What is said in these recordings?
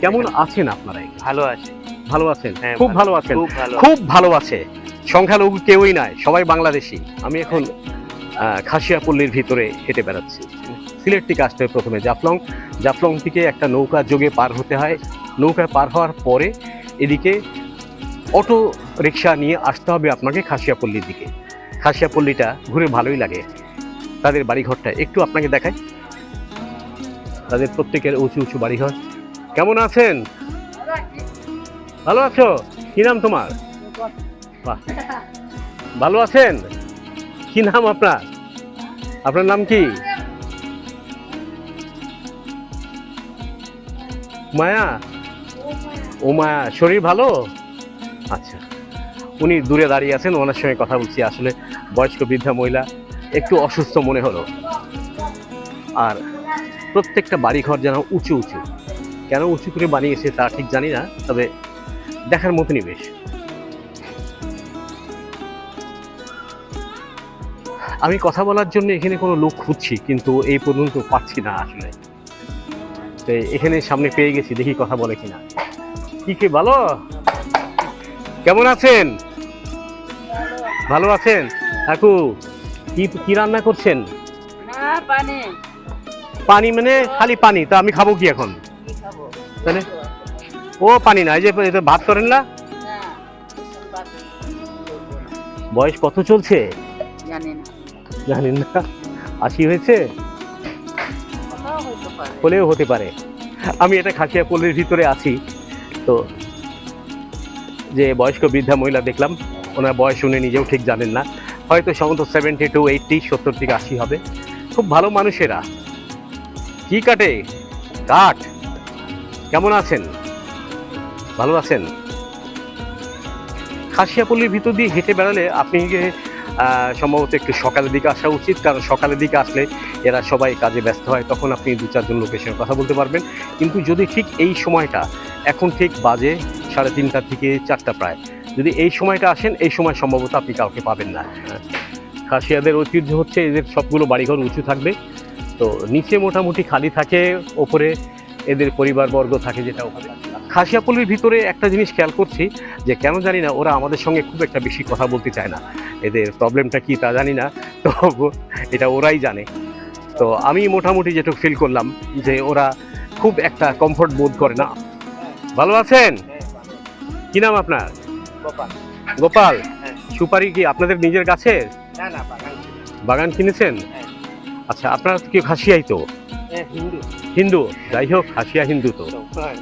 কেমন আছেন আপনারা ভালো আছে। ভালো আছেন? হ্যাঁ, খুব ভালো। আছেন। খুব ভালো। আছে। সংখ্যালঘু কেউই নাই সবাই বাংলাদেশি। আমি এখন খাসিয়াপল্লির ভিতরে হেঁটে বেড়াচ্ছি। সিলেট থেকে আসতে হয় প্রথমে জাফলং। জাফলং থেকে একটা নৌকা যোগে পার হতে হয়। নৌকায় পার হওয়ার পরে এদিকে অটো রিক্সা নিয়ে আসতে হবে আপনাকে খাসিয়াপল্লির দিকে। খাসিয়াপল্লিটা ঘুরে ভালোই লাগে। তাদের বাড়িঘরটা একটু আপনাকে দেখায় তাদের প্রত্যেকের উঁচু উঁচু বাড়িঘর। কেমন আছেন? ভালো আছো? কি নাম তোমার? ভালো আছেন? কি নাম আপনার? আপনার নাম কি? মায়া ও মায়া শরীর ভালো? আচ্ছা উনি দূরে দাঁড়িয়ে আছেন, ওনার সঙ্গে কথা বলছি। আসলে বয়স্ক বৃদ্ধা মহিলা, একটু অসুস্থ মনে হলো। আর প্রত্যেকটা বাড়িঘর যেন উঁচু উঁচু। কেন উঁচু করে বানিয়েছে তা ঠিক জানি না তবে দেখার মতনই বেশ। আমি কথা বলার জন্য এখানে কোনো লোক খুঁজছি কিন্তু এই পর্যন্ত পাচ্ছি না আসলে। তো এখানে সামনে পেয়ে গেছি দেখি কথা বলে কিনা। কি কে ভালো? কেমন আছেন? ভালো আছেন? কাকু কি কি রান্না করছেন? পানি। পানি মানে খালি পানি তা আমি খাব কি এখন? তাহলে? ও পানি না এই যে ভাত করেন না। বয়স কত চলছে? জানেন না। আশি হয়েছে? হলেও হতে পারে। আমি এটা খাসিয়া পল্লীর ভিতরে আছি তো যে বয়স্ক বৃদ্ধা মহিলা দেখলাম ওনার বয়স উনি নিজেও ঠিক জানেন না। হয়তো সম্ভবত সেভেন্টি টু এইটটি সত্তর থেকে আশি হবে। খুব ভালো মানুষেরা। কি কাটে? কাঠ। কেমন আছেন? ভালো আছেন? খাসিয়াপল্লির ভিতর দিয়ে হেঁটে বেড়ালে আপনি সম্ভবত একটু সকালের দিকে আসা উচিত, কারণ সকালের দিকে আসলে এরা সবাই কাজে ব্যস্ত হয়, তখন আপনি দু, চারজন লোকের সঙ্গে কথা বলতে পারবেন। কিন্তু যদি ঠিক এই সময়টা, এখন ঠিক বাজে সাড়ে তিনটা থেকে চারটা প্রায়, যদি এই সময়টা আসেন, এই সময় সম্ভবত আপনি কাউকে পাবেন না। খাসিয়াদের ঐতিহ্য হচ্ছে এদের সবগুলো বাড়িঘর উঁচু থাকবে। তো নিচে মোটামুটি খালি থাকে, ওপরে এদের পরিবারবর্গ থাকে যেটা ওখানে। খাসিয়াপল্লির ভিতরে একটা জিনিস খেয়াল করছি যে কেন জানি না ওরা আমাদের সঙ্গে খুব একটা বেশি কথা বলতে চায় না। এদের প্রবলেমটা কি তা জানি না তো এটা ওরাই জানে। তো আমি মোটামুটি যেটুকু ফিল করলাম যে ওরা খুব একটা কমফোর্ট বোধ করে না। ভালো আছেন? কি নাম আপনার? গোপাল। গোপাল হ্যাঁ। সুপারি কি আপনাদের নিজের না বাগান কিনেছেন? হ্যাঁ। আচ্ছা আপনারা কি খাসিয়াই তো? হিন্দু। হিন্দু যাই হোক খাসিয়া হিন্দু তো। হ্যাঁ,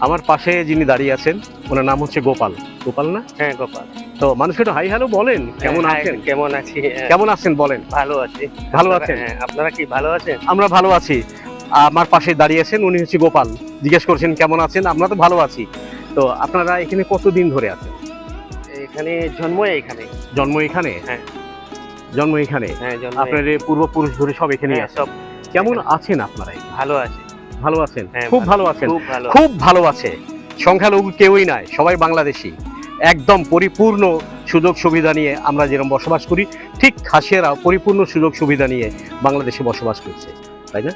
আমার পাশে যিনি দাঁড়িয়ে আছেন ওনার নাম হচ্ছে গোপাল। গোপাল না? হ্যাঁ গোপাল। তো মানুষকে একটু হাই হ্যালো বলেন কেমন হ্যাঁ, আছেন? কেমন আছি? হ্যাঁ, কেমন আছেন বলেন? ভালো আছি। ভালো আছেন? আপনারা কি ভালো আছেন? আমরা ভালো আছি। আমার পাশে দাঁড়িয়ে আছেন উনি হচ্ছে গোপাল। জিজ্ঞেস করছেন কেমন আছেন? আমরা তো ভালো আছি। তো আপনারা এখানে কতদিন ধরে আছেন? এখানে জন্ম এখানে। জন্ম এখানে? হ্যাঁ। জন্ম এখানে? হ্যাঁ আপনার পূর্বপুরুষ ধরে সব এখানেই আছে। সব কেমন আছেন আপনারা ভালো আছে। ভালো আছেন? হ্যাঁ, খুব ভালো আছেন। খুব ভালো। খুব ভালো আছে। সংখ্যালঘু কেউই নাই সবাই বাংলাদেশি। একদম পরিপূর্ণ সুযোগ সুবিধা নিয়ে আমরা যেরকম বসবাস করি ঠিক খাসিয়ারাও পরিপূর্ণ সুযোগ সুবিধা নিয়ে বাংলাদেশে বসবাস করছে। তাই না?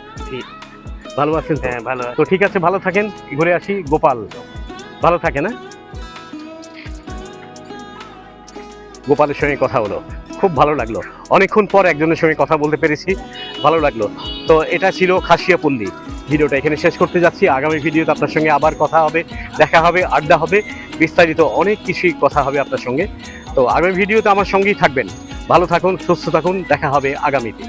ভালো আছেন হ্যাঁ ভালো তো ঠিক আছে ভালো থাকেন। ঘুরে আসি। গোপাল ভালো থাকে না? গোপালের সঙ্গে কথা হলো। খুব ভালো লাগল। অনেকক্ষণ পর একজনের সঙ্গে কথা বলতে পেরেছি, ভালো লাগল। তো এটা ছিল খাসিয়াপল্লী। ভিডিওটা এখানে শেষ করতে যাচ্ছি। আগামী ভিডিওতে আপনার সঙ্গে আবার কথা হবে, দেখা হবে, আড্ডা হবে, বিস্তারিত অনেক কিছুই কথা হবে আপনার সঙ্গে। তো আগামী ভিডিওতে আমার সঙ্গেই থাকবেন। ভালো থাকুন, সুস্থ থাকুন, দেখা হবে আগামীতে।